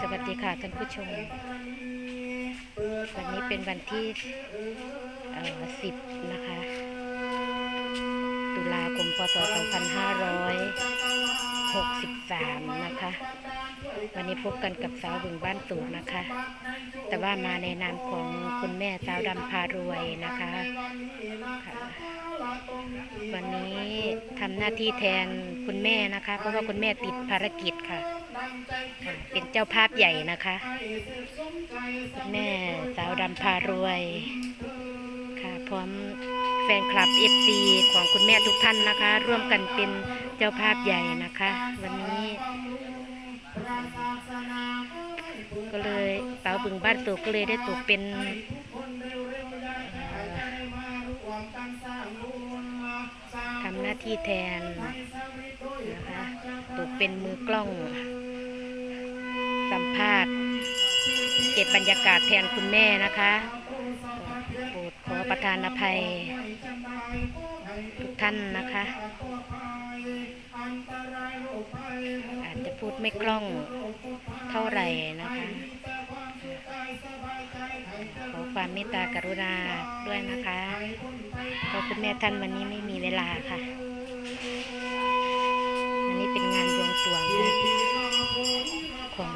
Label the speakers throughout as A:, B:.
A: สวัสดีค่ะท่านผู้ชม วันนี้เป็นวันที่เอ่อ10นะคะ ตุลาคมพศ 2563 นะคะ วันนี้พบกันกับสาวบึงบ้านตูดนะคะ แต่ว่ามาในนามของคุณแม่สาวดำพารวยนะคะ วันนี้ทำหน้าที่แทนคุณแม่นะคะ เพราะว่าคุณแม่ติดภารกิจค่ะ เป็นเจ้าภาพใหญ่นะคะคุณแม่สาวดำพารวยค่ะ พร้อมแฟนคลับเอฟซีของคุณแม่ทุกท่านนะคะ ร่วมกันเป็นเจ้าภาพใหญ่นะคะ วันนี้ก็เลยเต๋าบึงบ้านตูก็เลยได้ตกเป็นเอ่อาที่แทนนะคะตกเป็นมือกล้อง สัมภาษณ์ เก็บบรรยากาศแทนคุณแม่นะคะโปรดขอประทานอภัย ทุกท่านนะคะ อาจจะพูดไม่คล่องเท่าไหร่นะคะ ขอความเมตตากรุณาด้วยนะคะเพราะคุณแม่ท่านวันนี้ไม่มีเวลาค่ะ เป็นงานบวงสรวงของ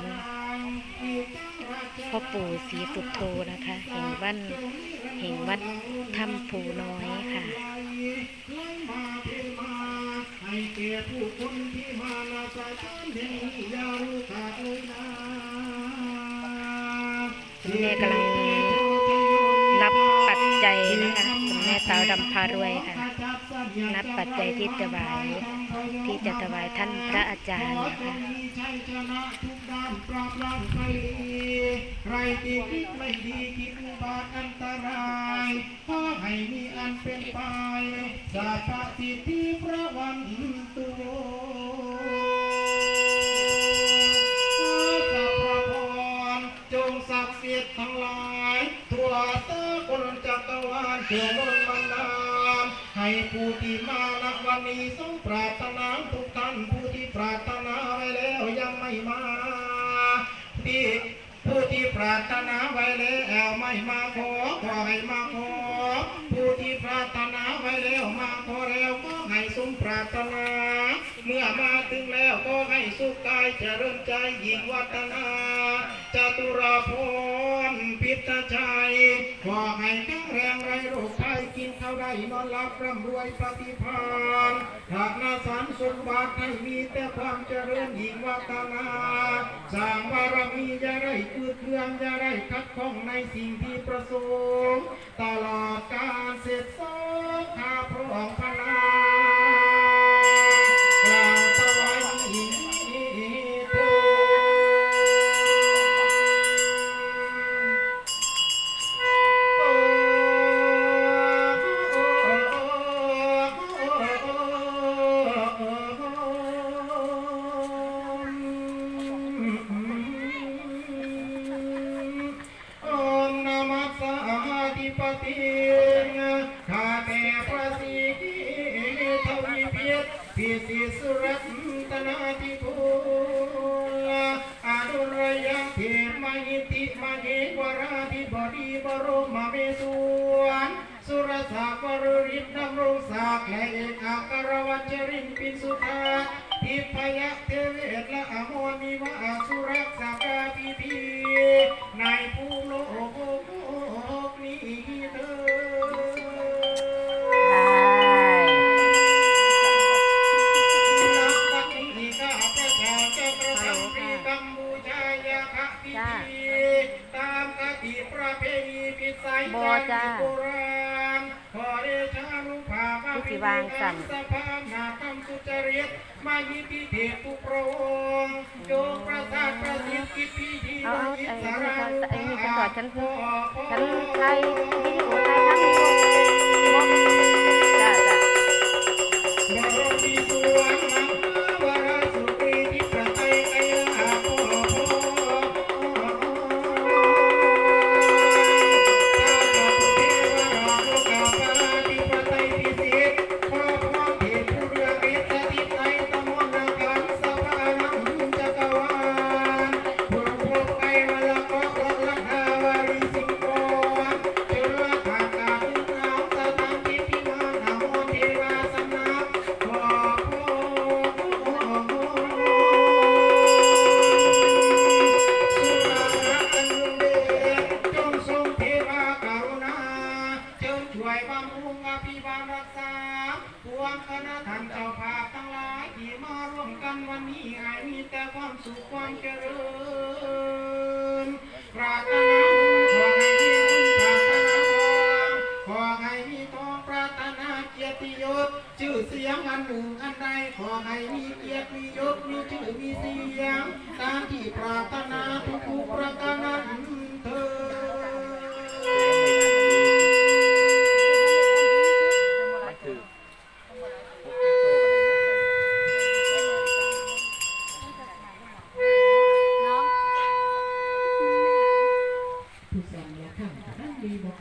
A: พ่อปู่ศรีสุโธนะคะแห่งวันแห่งวัดถ้ำภูน้อยค่ะ
B: ให้เกียรติผู้คนที่มาณสถานแห่งนี้อย่ารู้ขาดเลยนะ
A: คุณแม่กำลังนับปัจจัยนะคะคุณแม่สาวดำพารวยค่ะ นับปัจจัยที่ถวายที่จะถวายท่านพระอาจารย์นะคะ
B: ใครที่คิดไม่ดีคิดบาทอันตรายขอให้มีอันเป็นไปสาปฏิทีพระวันตุโลขอสัพพะพรจงศักดิ์สิทธิ์ทั้งหลายทั่วสากลจักรวาลเพื่อมน ผู้ที่มาณวันนี้สมปรารถนาทุกท่านผู้ที่ปรารถนาไว้แล้วยังไม่มาที่ผู้ที่ปรารถนาไว้แล้วไม่มาขอขอให้มาขอผู้ที่ปรารถนาไว้แล้วมาขอแล้วก็ให้สมปรารถนา เมื่อมาถึงแล้วก็ให้สุขกายเจริญใจยิ่งวัฒนา จตุรพรพิทชัยขอให้แข็งแรงไรโรคภัยกินข้าวได้นอนหลับร่ำรวยปฏิภาณหากนาสารสมบัติให้มีแต่ความเจริญยิ่งวัฒนาสร้างบารมีอย่าได้คืดเครื่องอย่าได้ขัดข้องในสิ่งที่ประสงค์ตลอดการเสร็จสมข้า ธิปติข้าแต่พระศรีทวีเพียรพิสิสุรัตนาธิคุณอดุรยังเทมหิติมเหวราธิบดีบรมเมสวนสุรศักดิ์วรริศดำรงศักดิ์และเอกอัครวัชรินปินสุธาทิพยเท เอาเอาอิ
A: ไอ้
B: ส
A: นี่
B: ระ
A: ค่ะไอ้นี่ฉันสอนฉันฉันไทยวิดีโอไทยทั้งนี้จ้าจ้า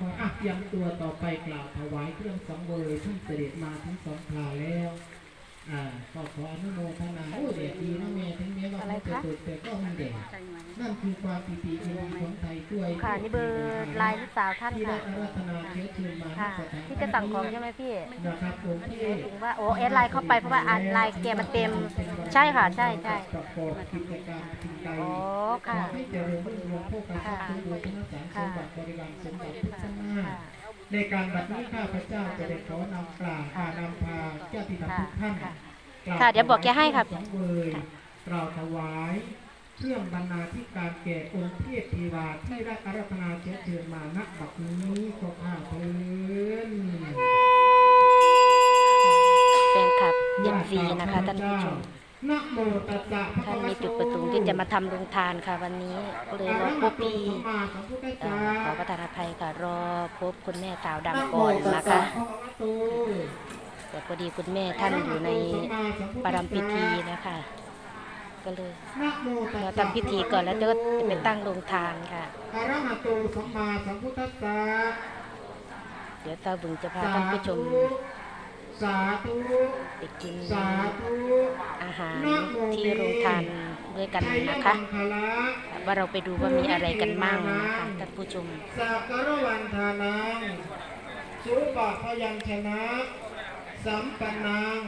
B: อกว่ะเตรียมตัวต่อไปกล่าวถวายเครื่องสังเวยท่านเสด็จมาทั้งสองคราแล้ว อ่าก็ขออนุโมทนาโอ้เด็ดดีนะแม่ถึงแม้ว่าเขาจะตกแต่ก็มีเด็ดนั่นคือความปิติยินดีของไทยด้วย
A: ค่ะนี่เบอร์ไลน์ลูกสาวท่าน
B: ที่ได้
A: ค่ะ
B: อาราธนาเชื้อเชิญมา
A: ค่ะ
B: ณสถาน
A: ที่จะสั่งของใช่ไหมพี่
B: นะครับผมที่
A: ถึงว่าโอ้เอสไลน์เข้าไปเพราะว่าอ่านไลน์แกมันเต็ม ใช่ค่ะ ใช่ใช่
B: ประกอบกิจการสิ่งใด
A: อ๋อ
B: ขอ
A: ค่ะ
B: ให้เจริญรุ่งเรืองพวกการ
A: ค่ะ
B: สมบูรณ์ธนสารส
A: ค่ะ
B: มบัติบริวารสมบัติทุกชั้นหน้า
A: ค่ะ
B: ในการบัดนี้ข้าพเจ้าจะได้ขอนำกล่าวอ่านำพาเจ้าที่ทำทุกท่าน
A: ค่ะ
B: กล่าว
A: ค่ะเดี๋ยวบอกแกให้ครับ
B: สองเวยกล่าวถวายเครื่องบรรณาธิการแก่องค์เทพเทวาที่ได้อารัธนาเชื้อเชิญมาณบัดนี้ก็ข้าเพิ่น
A: แฟนคลับเอ็นซีนะคะท่านผู้ชม
B: นะโมตัสสะภะ
A: ท่านมีจุดประสงค์ที่จะมาทำโรงทานค่ะวันนี้ก็เลยรอพบพี่
B: อะระหะโตสัมมาสัมพุทธัส
A: เอ่
B: สะ
A: อขอประทานอภัยค่ะรอพบคุณแม่สาวดำก่อนนะคะแต่พอดีคุณแม่ท่านอยู่ในปรำพิธีนะคะ ก็เลยเราทำพิธีก่อนแล้วจะไปตั้งโรงทานค่ะเดี๋ยวสาบึงจะพาท่านผู้ชม
B: สาธุ
A: ไปกิน
B: สาธุ
A: อาหารที่โรงทานด้วยกันนะคะ
B: ชัยมังคละ
A: ว่าเราไปดูว่ามีอะไรกันมั่งนะคะท่านผู้ชม
B: สักการวันทานังสุปะพยัญชนะสัมปันนัง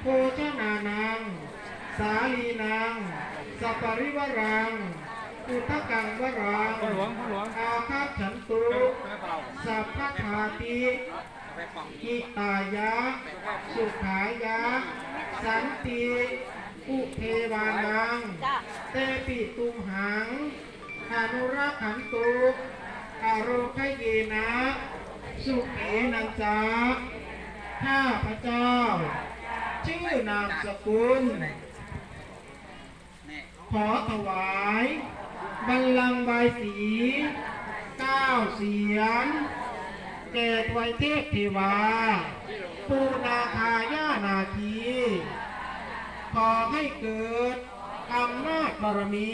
B: โภชนานัง สาลีนังสัปปริวรังอุทกกังวรัง
C: หลวงหลวง
B: อาคาฉันตุสัพพะทาติ กิตายะ สุขายะ สันติอุเทวานัง เตปิตุมหังอนุรักขันตุอโรคเยนะ สุเขนันจาข้าพระเจ้า ชื่อนามสกุล ขอถวาย บัลลังก์ใบายสี เก้าเสียน แก่ทวยเทพเทวา ปูนาคาย่านาคี ขอให้เกิดอำนาจบารมี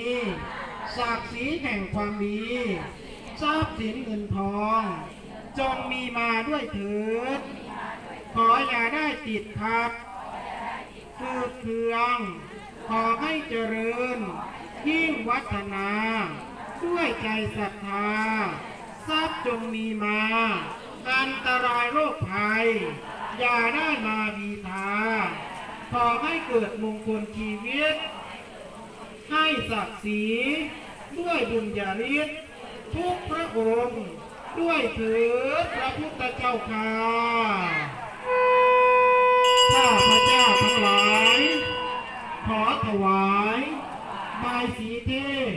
B: ศักดิ์ศรีแห่งความดีทรัพย์สินเงินทอง จงมีมาด้วยเถิด ขออย่าได้ติดขัดฟืดเคือง ขอให้เจริญ ยิ่งวัฒนา ด้วยใจศรัทธาทรัพย์จงมีมา อันตรายโรคภัย อย่าได้มาบีทาขอให้เกิดมงคลชีวิต ให้ศักดิ์ศรีด้วยบุญญาฤทธิ์ทุกพระองค์ ด้วยเถิดพระพุทธเจ้าค่ะข้าพระเจ้าทั้งหลาย ขอถวายบายสีเทพ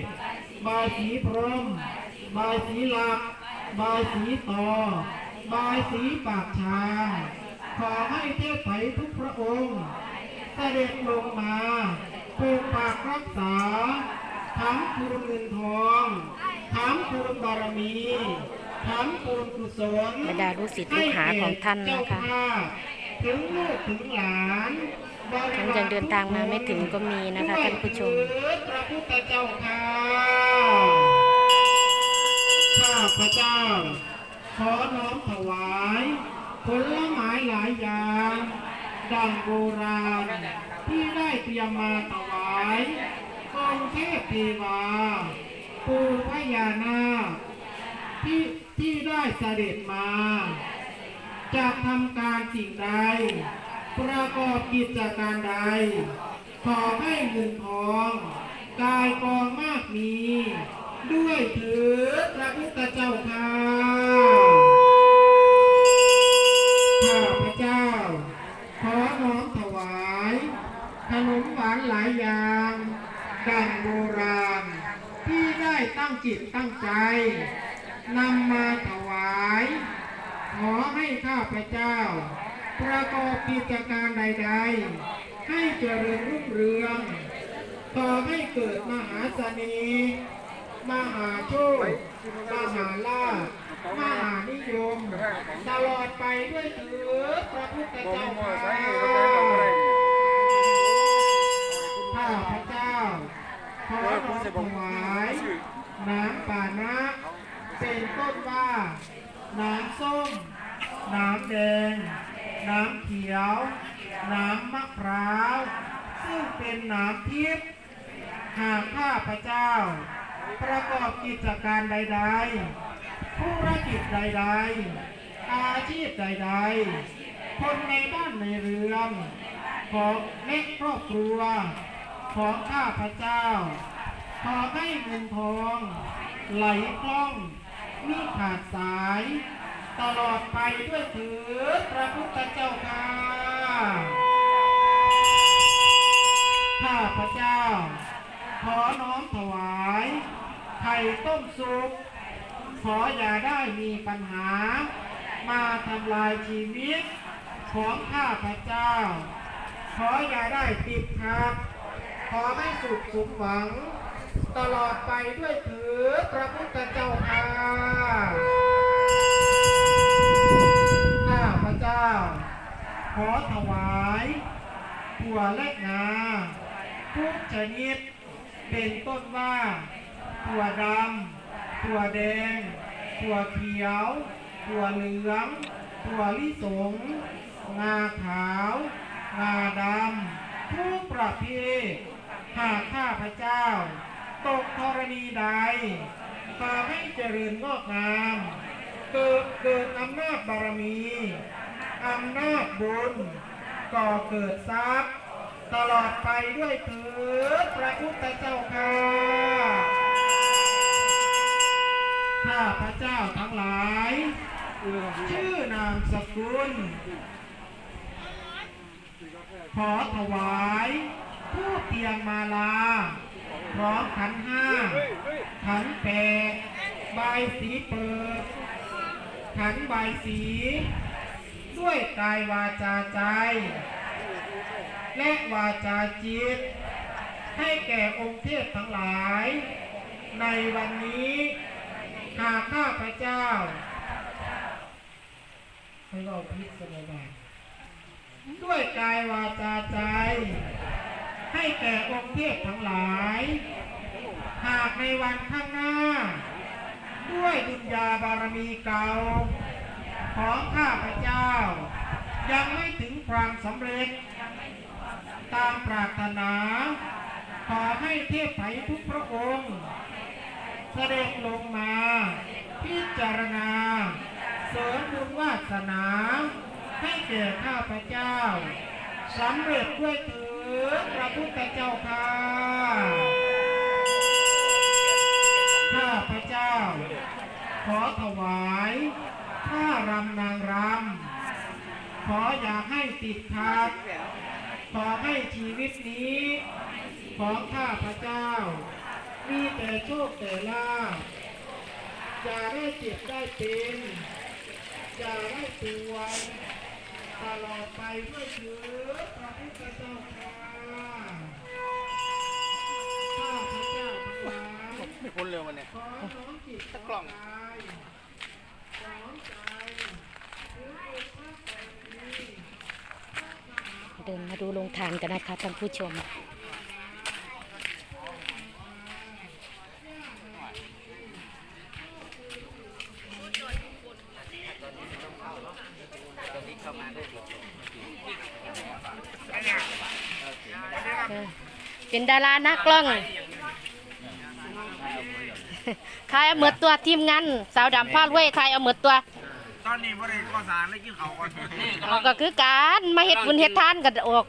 B: บายสีพรหมบายสีหลักบายสีต่อ บายสีปากชางขอให้เทพไถทุกพระองค์ เสด็จลงมาปกปักรักษา ทั้งคุณเงินทอง ทั้งคุณบารมีทั้งคุณกุศล
A: บรรดาลูกศิษย์ลูกหาของท่านนะคะ
B: ให้แก่เจ้าภาพถึงลูกถึงหลานบริ
A: ทั้ง
B: วาร
A: ยังเดินทางมาไม่ถึงก็มีนะคะท่านผู้ชม
B: ด้วยเถิดพระพุทธเจ้าค่ะข้าพระเจ้า ขอน้อมถวายผลไม้หลายอย่าง ดังโบราณ ที่ได้เตรียมมาถวายองค์เทพเทวา ปูพญานาคที่ที่ได้เสด็จมา จะทำการสิ่งใด ประกอบกิจการใด ขอให้เงินทอง กายกองมากมี ด้วยเถิดพระพุทธเจ้าค่ะข้าพระเจ้า ขอน้อมถวาย ขนมหวานหลายอย่าง ดังโบราณ ที่ได้ตั้งจิตตั้งใจนำมาถวาย ขอให้ข้าพเจ้า ประกอบกิจการใด ๆ ให้เจริญรุ่งเรือง ต่อให้เกิดมหาเสน่ห์ มหาโชคมหาลาภมหานิยม ตลอดไปด้วยเถิดพระพุทธเจ้าข้าข้าพเจ้าขอน้อถวายน้ำป่านะเป็นต้นว่า น้ำส้ม น้ำแดง น้ำเขียว น้ำมะพร้าว ซึ่งเป็นน้ำทิพย์หากข้าพเจ้า ประกอบกิจการใดๆธุรกิจใดๆ อาชีพใดๆ คนในบ้านในเรือนของและครอบครัว ของข้าพเจ้า ขอให้เงินทอง ไหลคล่องมิขาดสาย ตลอดไปด้วยเถิดพระพุทธเจ้าค่ะข้าพเจ้า ขอน้อมถวาย ไข่ต้มสุก ขออย่าได้มีปัญหา มาทำลายชีวิต ของข้าพเจ้า ขออย่าได้ติดขัดขอให้สุขสมหวัง ตลอดไปด้วยเถิดพระพุทธเจ้าค่ะข้าพเจ้า ขอถวายถั่วและงาทุกชนิด เป็นต้นว่าถั่วดำถั่วแดงถั่วเขียวถั่วเหลืองถั่วลิสง งาขาว งาดำทุกประเภทหากข้าพเจ้า ตกธรณีใดขอให้เจริญงอกงาม เกิดเกิดอำนาจบารมี อำนาจบุญก่อเกิดทรัพย์ ตลอดไปด้วยเถิดพระพุทธเจ้าค่ะข้าพระเจ้าทั้งหลาย ชื่อนามสกุล ขอถวายผู้เทียนมาลา พร้อมขันห้า ขันแปดใบสีเปิด ขันใบสี ด้วยกายวาจาใจ และวาจาจิต ให้แก่องค์เทพทั้งหลาย ในวันนี้หากข้าพระเจ้าให้เราพิจารณาด้วยกายวาจาใจ ให้แก่องค์เทพทั้งหลาย หากในวันข้างหน้า ด้วยบุญญาบารมีเก่า ของข้าพระเจ้า ยังไม่ถึงความสำเร็จ ตามปรารถนา ขอให้เทพไถทุกพระองค์ เสด็จลงมา พิจารณา เสริมบุญวาสนา ให้แก่ข้าพเจ้าสำเร็จด้วยเถิดพระพุทธเจ้าค่ะ ข้าพเจ้า ขอถวายผ้ารำนางรำขออย่าให้ติดขัด ขอให้ชีวิตนี้ ของข้าพระเจ้า มีแต่โชคแต่ลาภอย่าได้เจ็บได้เป็นอย่าได้ป่วยตลอดไปด้วยเถิดพระพุทธเจ้าค่ะข้าพระเจ้าทั้งหลาย
C: คนเร็ววันเนี่ย
B: ขอน้อมจิต
C: ตะกล่อง
B: น้มใจน้อมใจถือเป็นพระบารมี
A: เดินมาดูโรงทานกันนะคะท่านผู้ชม เป็นดารานักกล้องทายเอาเหมือตัวทีมงาน สาวดำพาดเว้ยทายเอาเหมือตัว
C: ตอนนี้บริข้อสารเลยกินเขาก่อน
A: เอาก็คือการมาเฮ็ดบุญเฮ็ดทานกันออก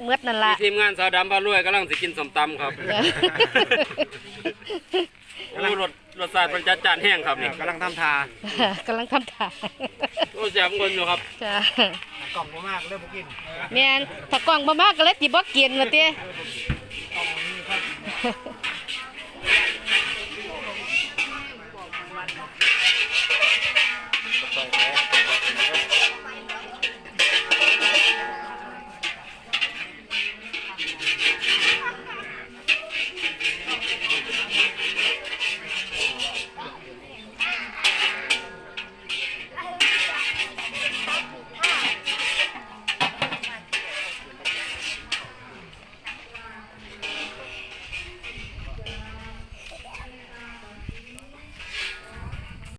A: เหมือดนั่นล่ะ
D: ทีมงานสาวดำพารวยกำลังสิกินสมตำครับโอ้รสรสชาติมันจัดจ้านแห้งครับนี่
C: กำลังทำทากำ
A: ลังทำทาน
D: โอ้แซ่บคนอยู่ครับ
A: จ้ะ
C: กล่องบ่มากเริ่มบ่กิน
A: แม่นถ้ากล้องบ่มากก็เลยสิบ่กินว่าติ